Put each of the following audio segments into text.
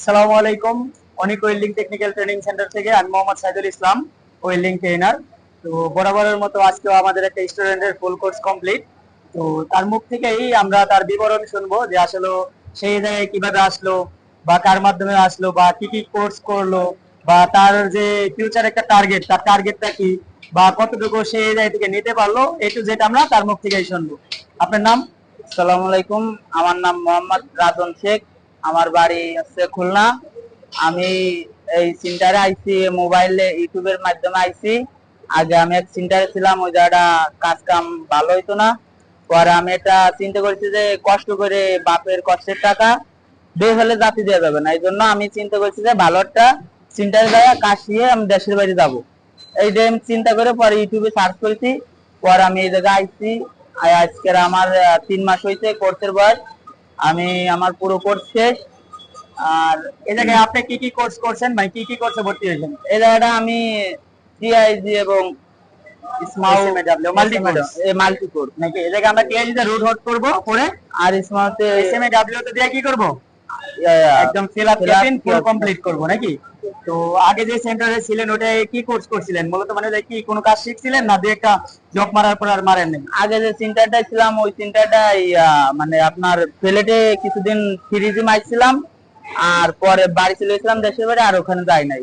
আসসালামু আলাইকুম। Anik welding technical training center থেকে আমি মোহাম্মদ সাইদুল ইসলাম ওয়েল্ডিং ট্রেনার তো বরাবরের মতো আজকেও আমাদের একটা স্টুডেন্টের ফুল কোর্স কমপ্লিট তো তার মুখ থেকেই আমরা তার বিবরণ শুনব যে আসলে সেই জায়গায় কীভাবে আসলো বা কার মাধ্যমে আসলো বা কি কি কোর্স করল বা তার যে ফিউচার একটা টার্গেট তার টার্গেটটা কি বা কতটুকু সে এই জায়গা থেকে নিতে পারল এই টু যেটা আমরা তার মুখ থেকেই শুনব। আপনার নাম? আসসালামু আলাইকুম, আমার নাম মোহাম্মদ রাজন শেখ। আমার বাড়ি হচ্ছে খুলনা। আমি এই সেন্টারে আইছি মোবাইলে ইউটিউবের মাধ্যমে আইছি। আগে আমি এক সেন্টারে ছিলাম, ওই জায়গাটা কাজ কাম ভালো হইতো না। পরে আমি এটা চিন্তা করছি যে কষ্ট করে বাপের কষ্টের টাকা বের হলে জাতি দেওয়া যাবে না। এই জন্য আমি চিন্তা করছি যে ভালো একটা সেন্টারে যাওয়া কাজ শিখে আমি দেশের বাড়ি যাব। এই যে আমি চিন্তা করে পরে ইউটিউবে সার্চ করেছি। পরে আমি এই জায়গায় আইছি। আজকের আমার তিন মাস হয়েছে কোর্সের বয়স। আমি আমার পুরো কোর্স শেষ। আর এই জায়গায় আপনি কি কি কোর্স করছেন? মানে কি কি কোর্সে ভর্তি হয়েছেন? এ জায়গাটা আমি সিআইজি এবং। মাল্টি কোর্স নাকি এই জায়গায় আমরা টিআইজিতে রুট হট করব করে আর স্মাউতে এসএমএ ডাব্লিউ তো দিয়ে কি করব? একদম fill up Fill full complete করব নাকি? তো আগে যে সেন্টারে ছিলেন ওটায় কি কোর্স করছিলেন? মূলত মানে কি কোনো কাজ শিখছিলেন না দুই একটা জব মারার পর আর মারেন আগে যে সেন্টারটা ছিলাম ওই সেন্টারটা মানে আপনার প্লেটে কিছুদিন ফ্রিজি মাইছিলাম আর পরে বাড়ি চলে গেছিলাম দেশের বাড়ি আর ওখানে যাই নাই।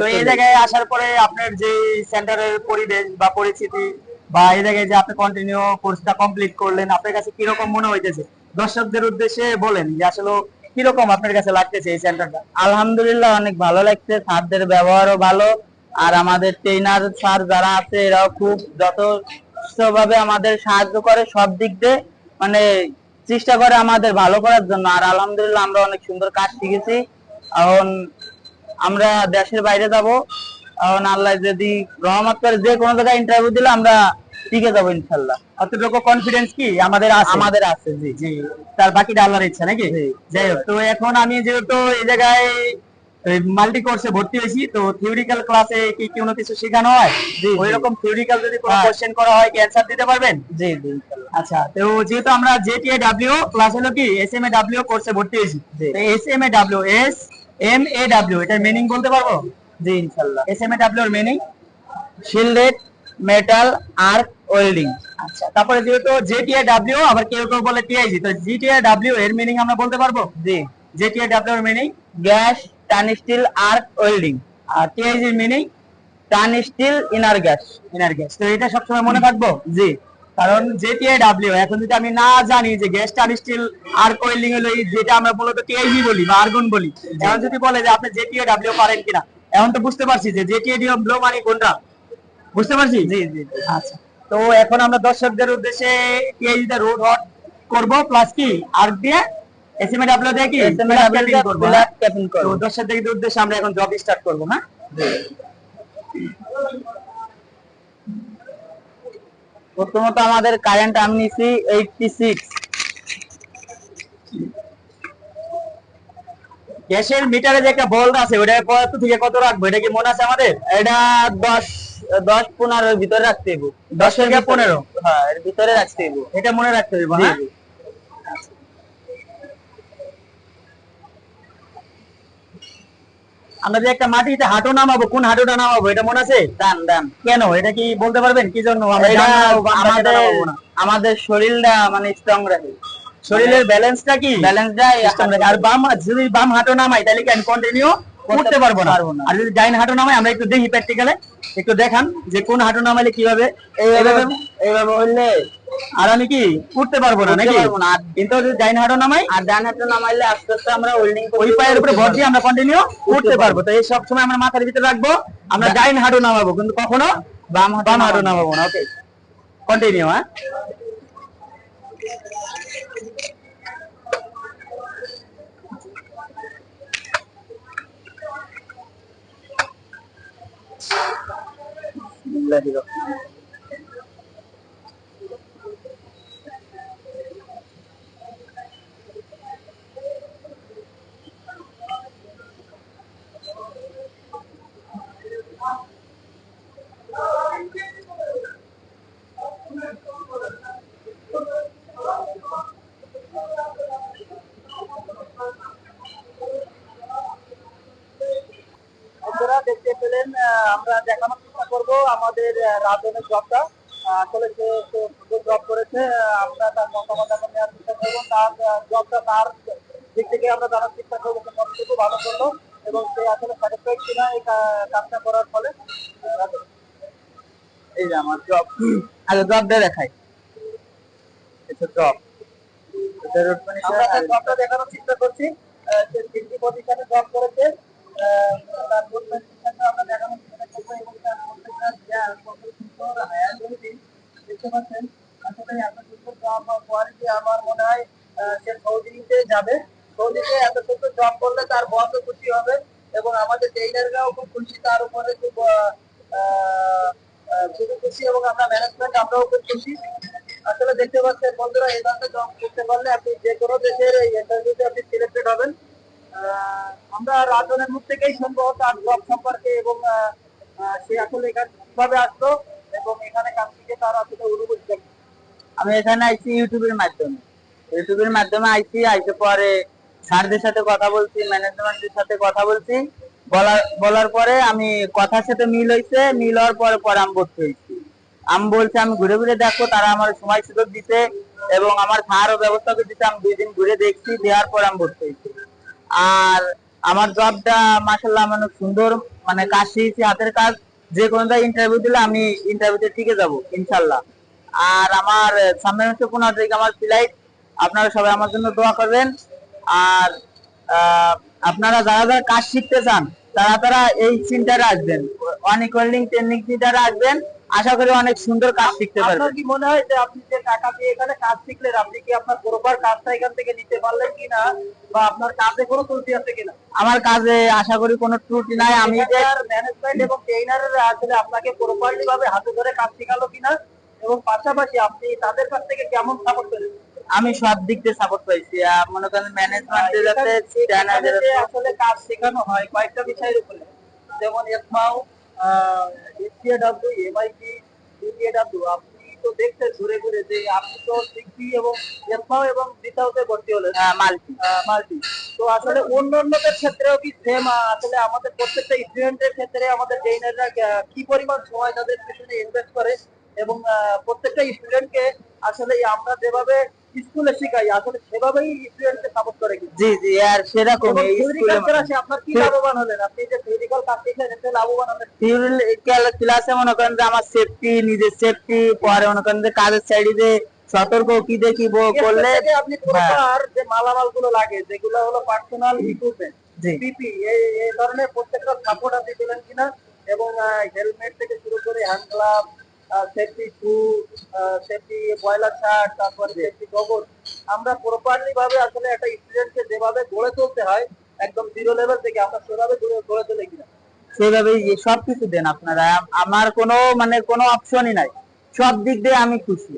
তো এই জায়গায় আসার পরে আপনার যে সেন্টারের পরিবেশ বা পরিস্থিতি বা এই জায়গায় যে আপনি কন্টিনিউ কোর্সটা কমপ্লিট করলেন আপনার কাছে কীরকম মনে হইতেছে? দর্শকদের উদ্দেশ্যে বলেন যে আসলে কীরকম আপনার কাছে লাগতেছে এই সেন্টারটা আলহামদুলিল্লাহ অনেক ভালো লাগছে, স্যারদের ব্যবহারও ভালো। আর আমাদের ট্রেনার স্যার যারা আছে, এরাও খুব যথেষ্ট ভাবে আমাদের সাহায্য করে সব দিক দিয়ে। মানে চেষ্টা করে আমাদের ভালো করার জন্য। আর আলহামদুলিল্লাহ আমরা অনেক সুন্দর কাজ শিখেছি। এখন আমরা দেশের বাইরে যাব। এখন আল্লাহ যদি রহমত করে যে কোনো জায়গায় ইন্টারভিউ দিলে আমরা টিকে যাব ইনশাল্লাহ। অতটুকু কনফিডেন্স কি? আমাদের আছে। আমাদের আছে জি। জি। তার বাকিটা আল্লাহর ইচ্ছা নাকি? যাই হোক তো এখন আমি যেহেতু এই জায়গায় মাল্টি কোর্সে ভর্তি হয়েছি তো থিওরিক্যাল ক্লাসে কি কোনো কিছু শেখানো হয়? জি, ওই রকম থিওরিক্যাল যদি কোনো হ্যাঁ। কোশ্চেন করা হয় কি অ্যানসার দিতে পারবেন? জি জি আচ্ছা তো যেহেতু আমরা জেটিএ ডাব্লিউ ক্লাস হলো কি? এস এম এ ডাব্লিউ কোর্সে ভর্তি হয়েছি। S M A W S M A W এটার মিনিং বলতে পারব? জি ইনশাল্লাহ। এস এম এ ডাব্লিউ এর meaning shielded metal arc welding আচ্ছা তারপরে যেহেতু ডাব্লিউ আবার কেউ কেউ বলে টিআইজি তো জিটিএ ডাব্লিউ এর মিনিং আমরা বলতে পারব? জি। ডাব্লিউ এর meaning gas tungsten arc welding আর টিআইজি এর meaning tungsten inert gas inert gas তো এটা সবসময় মনে রাখব জি। কারণ ডাব্লিউ এখন যদি আমি না জানি যে গ্যাস টান স্টিল আর কোয়েলিং হলো যেটা আমরা মূলত টিআইজি বলি বা আর্গন বলি এখন যদি বলে যে আপনি জেটিএ ডাব্লিউ পারেন কিনা এখন তো বুঝতে পারছি যে ডাব্লিউ মানে কোনটা? বুঝতে পারছি? জি জি। আচ্ছা। তো এখন আমরা দর্শকদের উদ্দেশ্যে টিআইজিতে রোড হট করব প্লাস কি? আর্ক দিয়ে? এসএমএ ডাব্লিউ দিয়ে কি? এসএমএ flat ডাব্লিউ capping করব, হ্যাঁ? তো দর্শকদের উদ্দেশ্যে আমরা এখন জব স্টার্ট করব হ্যাঁ? প্রথমত আমাদের কারেন্ট আমি নিছি 86 গ্যাসের মিটারে যে একটা বল আছে ওটা কত থেকে কত রাখব? এটা কি মনে আছে আমাদের? এটা 10 10 15 এর ভিতরে রাখতে হইব। 10 থেকে 15 হ্যাঁ এর ভিতরে রাখতে হইব। এটা মনে রাখতে হবে হ্যাঁ? আমরা যে একটা মাটিতে হাঁটু নামাবো কোন হাঁটুটা নামাবো এটা মনে আছে? ডান ডান কেন? এটা কি বলতে পারবেন? কি জন্য? আমাদের শরীরটা মানে স্ট্রং রাখে। শরীরের ব্যালেন্সটা কি? System আর বাম যদি বাম হাঁটু নামাই তাহলে কি কন্টিনিউ করতে পারব না। আর যদি ডাইন হাঁটু নামাই আমরা একটু দেখি প্র্যাকটিক্যালে একটু দেখান যে কোন হাঁটু নামাইলে কীভাবে এইভাবে এইভাবে হইলে আর আমি কি উঠতে পারব না নাকি? কিন্তু যদি ডাইন হাঁটু নামাই আর ডান হাতে নামাইলে আস্তে আস্তে আমরা হোল্ডিং ওই পায়ের উপরে ভর দিয়ে আমরা কন্টিনিউ উঠতে পারব। তো এই সব সময় আমরা মাথার ভিতরে রাখব আমরা ডাইন হাঁটু নামাবো কিন্তু কখনো বাম বাম হাঁটু নামাবো না। ওকে কন্টিনিউ হ্যাঁ? বিসমিল্লাহির রহমানির আমরা দেখানোর চেষ্টা করব আমাদের রাজনের জবটা আসলে সে জব করেছে। আমরা তার মতামত এখন নেওয়ার চেষ্টা করব। তার জবটা তার দিক থেকে আমরা জানার চেষ্টা করব সে কতটুকু ভালো করল এবং সে আসলে স্যাটিসফাইড কিনা এই কাজটা করার ফলে। এই যে আমার জব আগে জবটা দেখাই। জব আমরা দেখানোর চেষ্টা করছি। পজিশনে জব করেছে। তার আমরা দেখানোর আসলে এত সুন্দর জব কোয়ালিটি আমার মনে হয় সে সৌদিতে যাবে সৌদিতে এত সুন্দর জব করলে তার বসও খুশি হবে এবং আমাদের ট্রেনাররাও খুব খুশি তার উপরে খুব খুবই খুশি এবং আমরা ম্যানেজমেন্ট আমরাও খুব খুশি আসলে দেখতে পাচ্ছেন বন্ধুরা এই জব করতে পারলে আপনি যে কোনো দেশের ইন্টারভিউতে আপনি সিলেক্টেড হবেন আমরা রাজনের মুখ থেকেই শুনব তার জব সম্পর্কে এবং সে আসলে এখানে কীভাবে আসলো এবং এখানে কাজ তার আসলে অনুভূতি আমি এখানে আইছি ইউটিউবের মাধ্যমে। ইউটিউবের মাধ্যমে আইছি, আইসে পরে স্যারদের সাথে কথা বলছি ম্যানেজমেন্টের সাথে কথা বলছি। বলার বলার পরে আমি কথার সাথে মিল হয়েছে মিল হওয়ার পরে পরে আমি ভর্তি হয়েছি আমি বলছি, আমি ঘুরে ঘুরে দেখব তারা আমার সময় সুযোগ দিতে এবং আমার খাওয়ারও ব্যবস্থা করে দিতে আমি দুই দিন ঘুরে দেখছি, দেওয়ার পর আমি ভর্তি হয়েছি আর আমার জবটা মাসাল্লাহ মানে সুন্দর মানে কাজ শিখেছি, হাতের কাজ। যে কোনো ইন্টারভিউ দিলে আমি ইন্টারভিউতে টিকে যাব ইনশাল্লাহ আর আমার সামনের মাসে পনেরো তারিখ আমার ফ্লাইট আপনারা সবাই আমার জন্য দোয়া করবেন। আর আপনারা যারা যারা কাজ শিখতে চান, তারা তারা এই সেন্টারে আসবেন। অনেক ওয়েল্ডিং ট্রেনিং সেন্টারে আসবেন আশা করি অনেক সুন্দর কাজ শিখতে পারবেন। আপনার কি মনে হয় যে আপনি যে টাকা দিয়ে এখানে কাজ শিখলেন আপনি কি আপনার পুরোবার কাজটা এখান থেকে নিতে পারলেন কিনা? বা আপনার কাজে কোনো ত্রুটি আছে কিনা? আমার কাজে আশা করি কোনো ত্রুটি নাই। আমি যে ম্যানেজমেন্ট এবং ট্রেনাররা আসলে আপনাকে প্রপারলি ভাবে হাতে ধরে কাজ শেখালো কিনা? এবং পাশাপাশি আপনি তাদের কাছ থেকে কেমন সাপোর্ট পেলেন? আমি সব দিক দিয়ে সাপোর্ট পাইছি মনে করেন যে আসলে কাজ শেখানো হয় কয়েকটা বিষয়ের উপরে। যেমন এসমাও এসপিএডব্লিউ এমআইটি ডিপিএডব্লিউ আপনি তো দেখছেন ঘুরে ঘুরে যে আপনি তো সিক্সি এবং এসমাও এবং দিতাওতে ভর্তি হলেন। মাল্টি। মাল্টি। তো আসলে অন্য অন্যদের ক্ষেত্রেও কি সেম আসলে আমাদের প্রত্যেকটা স্টুডেন্টের ক্ষেত্রে আমাদের ট্রেনাররা কি পরিমাণ সময় তাদের পিছনে ইনভেস্ট করে এবং প্রত্যেকটা স্টুডেন্টকে আসলে আমরা যেভাবে স্কুলে শেখাই আসলে সেভাবেই স্টুডেন্টকে সাপোর্ট করে জি জি আর সেরকম এই স্কুলে class আপনার কি লাভবান হলেন? আপনি যে থিওরিক্যাল কাজ শিখলেন এতে লাভবান হলেন থিওরিক্যাল ক্লাসে মনে করেন যে আমার সেফটি নিজের সেফটি পরে মনে করেন যে কাজের সাইডে সতর্ক কি দেখিব করলে আপনি হ্যাঁ, প্রপার যে মালামালগুলো লাগে যেগুলো হলো পার্সোনাল ইকুইপমেন্ট পিপি এই এই ধরনের প্রত্যেকটা সাপোর্ট আপনি পেলেন কিনা? এবং হেলমেট থেকে শুরু করে hand glove safety shoe safety boiler shirt তারপরে সেফটি গগল আমরা প্রপারলি ভাবে আসলে একটা স্টুডেন্টকে যেভাবে গড়ে তুলতে হয় একদম জিরো লেভেল থেকে আমরা সেভাবে গড়ে তুলে কিনা। সেভাবেই যে সবকিছু দেন আপনারা। আমার কোনো মানে কোনো অপশনই নাই। সব দিক দিয়ে আমি খুশি।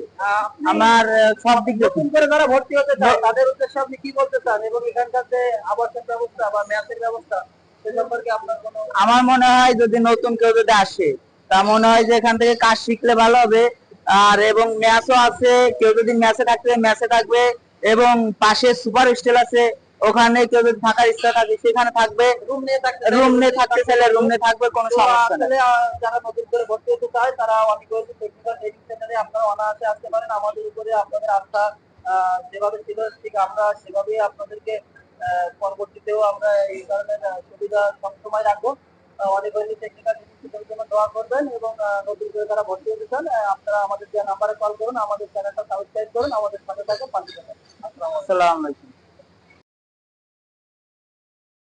আমার সব দিক দিয়ে নতুন করে যারা ভর্তি হতে চায় তাদের উদ্দেশ্যে আপনি কি বলতে চান? এবং এখানকার যে আবাসন ব্যবস্থা বা ম্যাথের ব্যবস্থা সে সম্পর্কে আপনার কোনো আমার মনে হয় যদি নতুন কেউ যদি আসে তা মনে হয় যে এখান থেকে কাজ শিখলে ভালো হবে। আর এবং ম্যাচও আছে কেউ যদি ম্যাচে থাকতে ম্যাচে থাকবে এবং পাশে সুপার হোস্টেল আছে ওখানে কেউ যদি থাকার ইচ্ছা থাকে সেখানে থাকবে। রুম নিয়ে থাকতে রুম নিয়ে থাকতে চাইলে রুম নিয়ে থাকবে কোনো সমস্যা নেই। যারা নতুন করে ভর্তি হতে চায় তারা অনেক টেকনিক্যাল ট্রেনিং সেন্টারে আপনারা অনায়াসে আসতে পারেন। আমাদের উপরে আপনাদের আস্থা যেভাবে ছিল ঠিক আমরা সেভাবেই আপনাদেরকে পরবর্তীতেও আমরা এই ধরনের সুবিধা সবসময় রাখব। অনেক টেকনিক্যাল এবং নতুন করে তারা ভর্তি হতে চান আপনারা আমাদের যে নাম্বারে কল করুন, আমাদের চ্যানেলটা সাবস্ক্রাইব করুন, আমাদের সাথে থাকুন পাঠিয়ে দেবেন আসসালামু আলাইকুম।